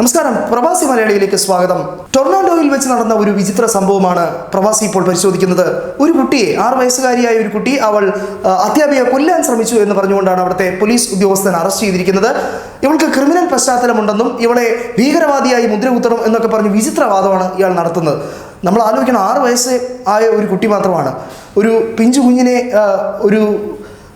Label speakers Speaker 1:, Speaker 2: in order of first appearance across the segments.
Speaker 1: നമസ്കാരം. പ്രവാസി മലയാളിയിലേക്ക് സ്വാഗതം. ടൊർണാഡോയിൽ വെച്ച് നടന്ന ഒരു വിചിത്ര സംഭവമാണ് പ്രവാസി ഇപ്പോൾ പരിശോധിക്കുന്നത്. ഒരു കുട്ടിയെ ആറ് വയസ്സുകാരിയായ ഒരു കുട്ടി അവൾ അധ്യാപിക കൊല്ലാൻ ശ്രമിച്ചു എന്ന് പറഞ്ഞുകൊണ്ടാണ് അവിടുത്തെ പോലീസ് ഉദ്യോഗസ്ഥൻ അറസ്റ്റ് ചെയ്തിരിക്കുന്നത്. ഇവൾക്ക് ക്രിമിനൽ പശ്ചാത്തലമുണ്ടെന്നും ഇവളെ ഭീകരവാദിയായി മുദ്രകുത്തണം എന്നൊക്കെ പറഞ്ഞ് വിചിത്രവാദമാണ് ഇയാൾ നടത്തുന്നത്. നമ്മൾ ആലോചിക്കണം ആറ് വയസ്സ് ആയ ഒരു കുട്ടി മാത്രമാണ്. ഒരു പിഞ്ചു കുഞ്ഞിനെ ഒരു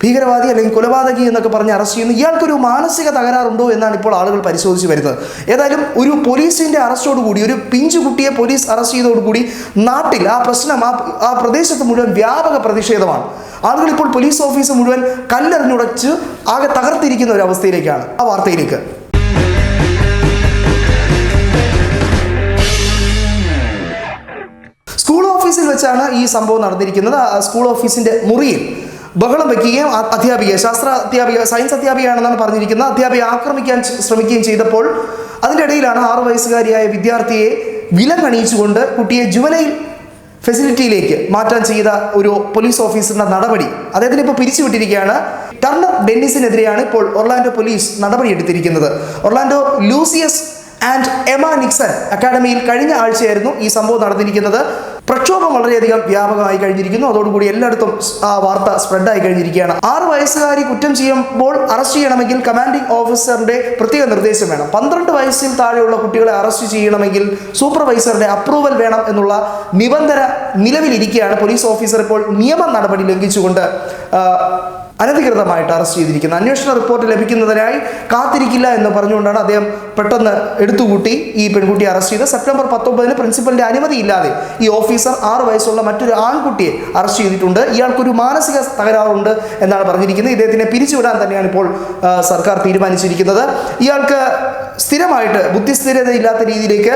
Speaker 1: ഭീകരവാദി അല്ലെങ്കിൽ കൊലപാതകി എന്നൊക്കെ പറഞ്ഞ് അറസ്റ്റ് ചെയ്യുന്നു ഇയാൾക്കൊരു മാനസിക തകരാറുണ്ടോ എന്നാണ് ഇപ്പോൾ ആളുകൾ പരിശോധിച്ച് വരുന്നത്. ഏതായാലും ഒരു പോലീസിന്റെ അറസ്റ്റോടുകൂടി ഒരു പിഞ്ചു കുട്ടിയെ പോലീസ് അറസ്റ്റ് ചെയ്തതോടുകൂടി നാട്ടിൽ ആ പ്രശ്നം ആ ആ പ്രദേശത്ത് മുഴുവൻ വ്യാപക പ്രതിഷേധമാണ്. ആളുകൾ ഇപ്പോൾ പോലീസ് ഓഫീസ് മുഴുവൻ കല്ലെറിഞ്ഞുടച്ച് ആകെ തകർത്തിരിക്കുന്ന ഒരു അവസ്ഥയിലേക്കാണ്. ആ വാർത്തയിലേക്ക്. സ്കൂൾ ഓഫീസിൽ വെച്ചാണ് ഈ സംഭവം നടന്നിരിക്കുന്നത്. സ്കൂൾ ഓഫീസിന്റെ മുറിയിൽ ബഹളം വയ്ക്കുകയും അധ്യാപികയെ അധ്യാപിക ശാസ്ത്ര അധ്യാപിക സയൻസ് അധ്യാപികയാണെന്നാണ് പറഞ്ഞിരിക്കുന്നത്. അധ്യാപിക ആക്രമിക്കാൻ ശ്രമിക്കുകയും ചെയ്തപ്പോൾ അതിന്റെ ഇടയിലാണ് ആറു വയസ്സുകാരിയായ വിദ്യാർത്ഥിയെ വിലങ്ങണിയിച്ചുകൊണ്ട് കുട്ടിയെ ജുവനൈൽ ഫെസിലിറ്റിയിലേക്ക് മാറ്റാൻ ചെയ്ത ഒരു പോലീസ് ഓഫീസറിന്റെ നടപടി. അദ്ദേഹത്തിന് ഇപ്പോൾ പിരിച്ചുവിട്ടിരിക്കുകയാണ്. ടർണർ ഡെന്നിസിനെതിരെയാണ് ഇപ്പോൾ ഒർലാൻഡോ പോലീസ് നടപടി എടുത്തിരിക്കുന്നത് Orlando Lucius and Emma Nixon അക്കാഡമിയിൽ കഴിഞ്ഞ ആഴ്ചയായിരുന്നു ഈ സംഭവം നടന്നിരിക്കുന്നത്. പ്രക്ഷോഭം വളരെയധികം വ്യാപകമായി കഴിഞ്ഞിരിക്കുന്നു. അതോടുകൂടി എല്ലായിടത്തും ആ വാർത്ത സ്പ്രെഡായി കഴിഞ്ഞിരിക്കുകയാണ്. ആറ് വയസ്സുകാരി കുറ്റം ചെയ്യുമ്പോൾ അറസ്റ്റ് ചെയ്യണമെങ്കിൽ കമാൻഡിംഗ് ഓഫീസറിന്റെ പ്രത്യേക നിർദ്ദേശം വേണം. പന്ത്രണ്ട് വയസ്സിൽ താഴെയുള്ള കുട്ടികളെ അറസ്റ്റ് ചെയ്യണമെങ്കിൽ സൂപ്പർവൈസറുടെ അപ്രൂവൽ വേണം എന്നുള്ള നിബന്ധന നിലവിലിരിക്കുകയാണ് പോലീസ് ഓഫീസർ ഇപ്പോൾ നിയമ നടപടി ലംഘിച്ചുകൊണ്ട് അനധികൃതമായിട്ട് അറസ്റ്റ് ചെയ്തിരിക്കുന്നത് അന്വേഷണ റിപ്പോർട്ട് ലഭിക്കുന്നതിനായി കാത്തിരിക്കില്ല എന്ന് പറഞ്ഞുകൊണ്ടാണ് അദ്ദേഹം പെട്ടെന്ന് എടുത്തുകൂട്ടി ഈ പെൺകുട്ടിയെ അറസ്റ്റ് ചെയ്ത് സെപ്റ്റംബർ പത്തൊമ്പതിന് പ്രിൻസിപ്പലിന്റെ അനുമതിയില്ലാതെ ഈ ഓഫീസർ ആറ് വയസ്സുള്ള മറ്റൊരു ആൺകുട്ടിയെ അറസ്റ്റ് ചെയ്തിട്ടുണ്ട്. ഇയാൾക്കൊരു മാനസിക തകരാറുണ്ട് എന്നാണ് പറഞ്ഞിരിക്കുന്നത്. ഇദ്ദേഹത്തിനെ പിരിച്ചുവിടാൻ തന്നെയാണ് ഇപ്പോൾ സർക്കാർ തീരുമാനിച്ചിരിക്കുന്നത്. ഇയാൾക്ക് സ്ഥിരമായിട്ട് ബുദ്ധിസ്ഥിരത ഇല്ലാത്ത രീതിയിലേക്ക്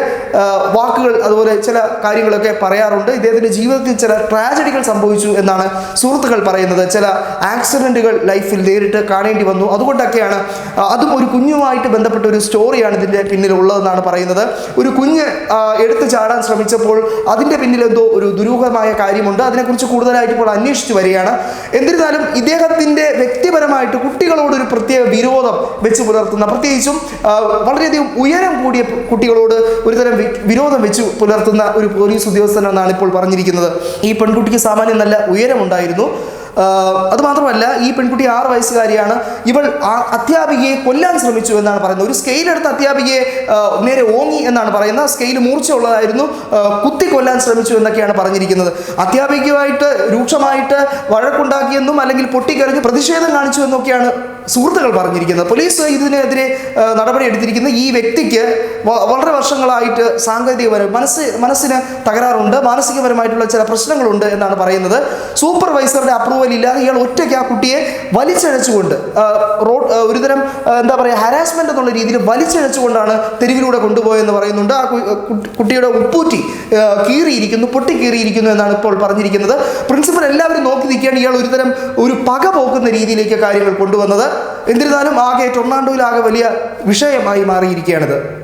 Speaker 1: വാക്കുകൾ അതുപോലെ ചില കാര്യങ്ങളൊക്കെ പറയാറുണ്ട്. ഇദ്ദേഹത്തിന്റെ ജീവിതത്തിൽ ചില ട്രാജഡികൾ സംഭവിച്ചു എന്നാണ് സുഹൃത്തുക്കൾ പറയുന്നത്. ചില ആക്സിഡന്റുകൾ ലൈഫിൽ നേരിട്ട് കാണേണ്ടി വന്നു. അതുകൊണ്ടൊക്കെയാണ് അതും ഒരു കുഞ്ഞുമായിട്ട് ബന്ധപ്പെട്ട ഒരു സ്റ്റോറിയാണ് ഇതിന്റെ പിന്നിലുള്ളതെന്നാണ് പറയുന്നത്. ഒരു കുഞ്ഞ് എടുത്തു ചാടാൻ ശ്രമിച്ചപ്പോൾ അതിന്റെ പിന്നിൽ എന്തോ ഒരു ദുരൂഹമായ കാര്യമുണ്ട്. അതിനെക്കുറിച്ച് കൂടുതലായിട്ട് ഇപ്പോൾ അന്വേഷിച്ചു വരികയാണ്. എന്നിരുന്നാലും ഇദ്ദേഹത്തിന്റെ വ്യക്തിപരമായിട്ട് കുട്ടികളോടൊരു പ്രത്യേക വിരോധം വെച്ച് പുലർത്തുന്ന പ്രത്യേകിച്ചും വളരെയധികം ഉയരം കൂടിയ കുട്ടികളോട് ഒരുതരം വിരോധം വെച്ചു പുലർത്തുന്ന ഒരു പോലീസ് ഉദ്യോഗസ്ഥനാണ് ഇപ്പോൾ പറഞ്ഞിരിക്കുന്നത്. ഈ പെൺകുട്ടിക്ക് സാമാന്യം നല്ല ഉയരമുണ്ടായിരുന്നു. അതുമാത്രമല്ല അത് മാത്രമല്ല ഈ പെൺകുട്ടി ആറ് വയസ്സുകാരിയാണ്. ഇവൾ ആ അധ്യാപികയെ കൊല്ലാൻ ശ്രമിച്ചു എന്നാണ് പറയുന്നത്. ഒരു സ്കെയിൽ എടുത്ത അധ്യാപികയെ നേരെ ഓങ്ങി എന്നാണ് പറയുന്നത്. സ്കെയിൽ മൂർച്ചയുള്ളതായിരുന്നു കുത്തി കൊല്ലാൻ ശ്രമിച്ചു എന്നൊക്കെയാണ് പറഞ്ഞിരിക്കുന്നത്. അധ്യാപികയുമായിട്ട് രൂക്ഷമായിട്ട് വഴക്കുണ്ടാക്കിയെന്നും അല്ലെങ്കിൽ പൊട്ടിക്കരഞ്ഞ് പ്രതിഷേധം കാണിച്ചു എന്നൊക്കെയാണ് സുഹൃത്തുക്കൾ പറഞ്ഞിരിക്കുന്നത്. പോലീസ് ഇതിനെതിരെ നടപടി എടുത്തിരിക്കുന്ന ഈ വ്യക്തിക്ക് വളരെ വർഷങ്ങളായിട്ട് സാങ്കേതികപരം മനസ്സ് മനസ്സിന് തകരാറുണ്ട്. മാനസികപരമായിട്ടുള്ള ചില പ്രശ്നങ്ങളുണ്ട് എന്നാണ് പറയുന്നത്. സൂപ്പർവൈസറുടെ അപ്രൂവൽ ഇല്ലാതെ ഇയാൾ ഒറ്റയ്ക്ക് ആ കുട്ടിയെ വലിച്ചഴച്ചുകൊണ്ട് റോഡ് ഒരുതരം എന്താ പറയുക ഹരാസ്മെന്റ് എന്നുള്ള രീതിയിൽ വലിച്ചഴച്ചുകൊണ്ടാണ് തെരുവിലൂടെ കൊണ്ടുപോയെന്ന് പറയുന്നുണ്ട്. ആ കുട്ടിയുടെ ഉപ്പൂറ്റി കീറിയിരിക്കുന്നു പൊട്ടി കീറിയിരിക്കുന്നു എന്നാണ് ഇപ്പോൾ പറഞ്ഞിരിക്കുന്നത്. പ്രിൻസിപ്പൽ എല്ലാവരും നോക്കി നിൽക്കുകയാണ് ഇയാൾ ഒരുതരം ഒരു പക പോക്കുന്ന രീതിയിലേക്ക് കാര്യങ്ങൾ കൊണ്ടുവന്നത്. എന്നിരുന്നാലും ആകെ ടൊർണാണ്ടോയിൽ ആകെ വലിയ വിഷയമായി മാറിയിരിക്കുകയാണിത്.